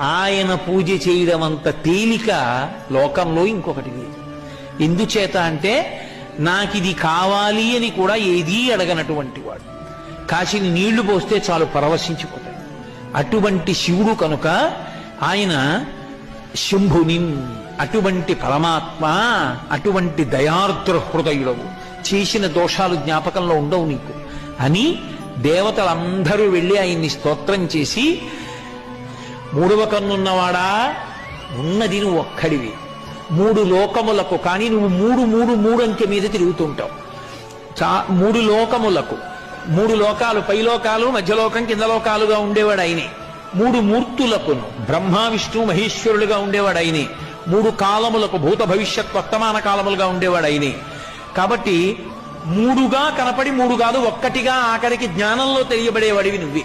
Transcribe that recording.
ఆయన పూజ చేయడం అంత తేలిక లోకంలో ఇంకొకటి లేదు. ఎందుచేత అంటే నాకు ఇది కావాలి అని కూడా ఏదీ అడగనటువంటి వాడు. కాశీని నీళ్ళు పోస్తే చాలు పరవశించిపోతాడు. అటువంటి శివుడు కనుక ఆయన శంభుని అటువంటి పరమాత్మ అటువంటి దయార్ద్ర హృదయుడవు. చేసిన దోషాలు జ్ఞాపకంలో ఉండవు నీకు. అని దేవతలందరూ వెళ్ళి ఆయన్ని స్తోత్రం చేసి మూడవ కన్నున్నవాడా? ఉన్నది నువ్వు ఒక్కడివి. మూడు లోకములకు కానీ నువ్వు మూడు మూడు మూడు అంకె మీద తిరుగుతుంటావు. చా మూడు లోకములకు. మూడు లోకాలు పైలోకాలు మధ్యలోకం కింద లోకాలుగా ఉండేవాడు ఆయనే మూడు మూర్తులకును బ్రహ్మ విష్ణు మహేశ్వరులుగా ఉండేవాడు ఆయనే మూడు కాలములకు భూత భవిష్యత్ వర్తమాన కాలములుగా ఉండేవాడు ఆయనే కాబట్టి మూడుగా కనపడి మూడు కాదు ఒక్కటిగా ఆఖరికి జ్ఞానంలో తెలియబడేవాడివి నువ్వే.